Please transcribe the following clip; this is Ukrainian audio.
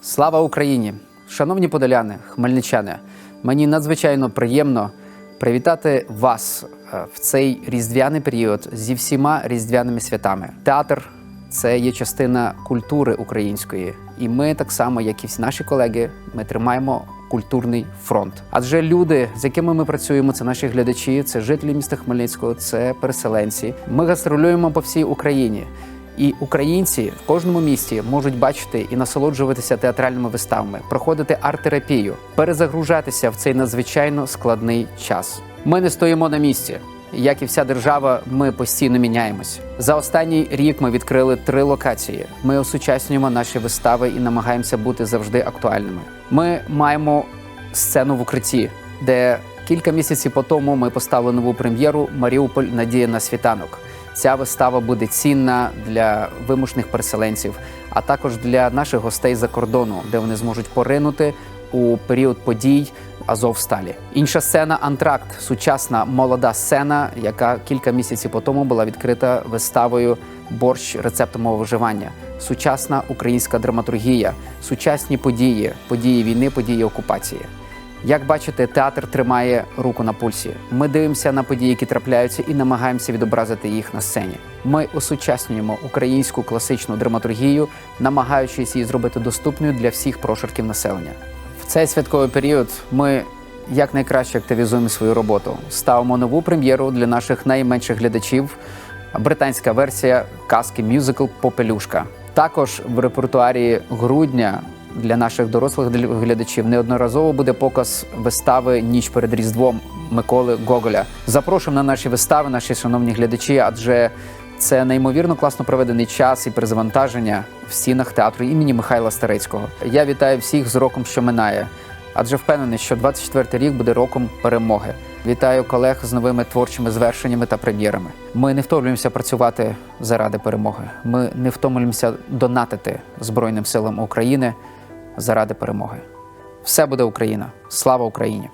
Слава Україні! Шановні подоляни, хмельничани, мені надзвичайно приємно привітати вас е, в цей різдвяний період зі всіма різдвяними святами. Театр це є частина культури української, і ми, так само, як і всі наші колеги, ми тримаємо культурний фронт. Адже люди, з якими ми працюємо, це наші глядачі, це жителі міста Хмельницького, це переселенці. Ми гастролюємо по всій Україні. І українці в кожному місті можуть бачити і насолоджуватися театральними виставами, проходити арт-терапію, перезагружатися в цей надзвичайно складний час. Ми не стоїмо на місці. Як і вся держава, ми постійно міняємось. За останній рік ми відкрили три локації. Ми осучаснюємо наші вистави і намагаємося бути завжди актуальними. Ми маємо сцену в укритті, де кілька місяців по тому ми поставили нову прем'єру Маріуполь Надія на світанок. Ця вистава буде цінна для вимушених переселенців, а також для наших гостей за кордону, де вони зможуть поринути у період подій Азовсталі. Інша сцена Антракт, сучасна молода сцена, яка кілька місяців по тому була відкрита виставою Борщ рецепт мого виживання. Сучасна українська драматургія, сучасні події, події війни, події окупації. Як бачите, театр тримає руку на пульсі. Ми дивимося на події, які трапляються, і намагаємося відобразити їх на сцені. Ми осучаснюємо українську класичну драматургію, намагаючись її зробити доступною для всіх прошарків населення. Цей святковий період ми якнайкраще активізуємо свою роботу. Ставимо нову прем'єру для наших найменших глядачів. Британська версія казки мюзикл Попелюшка. Також в репертуарі грудня для наших дорослих глядачів неодноразово буде показ вистави Ніч перед Різдвом Миколи Гоголя. Запрошуємо на наші вистави, наші шановні глядачі, адже це неймовірно класно проведений час і перезавантаження в стінах театру імені Михайла Старицького. Я вітаю всіх з роком, що минає, адже впевнений, що 24-й рік буде роком перемоги. Вітаю колег з новими творчими звершеннями та прем'єрами. Ми не втомлюємося працювати заради перемоги. Ми не втомлюємося донатити Збройним силам України заради перемоги. Все буде Україна! Слава Україні!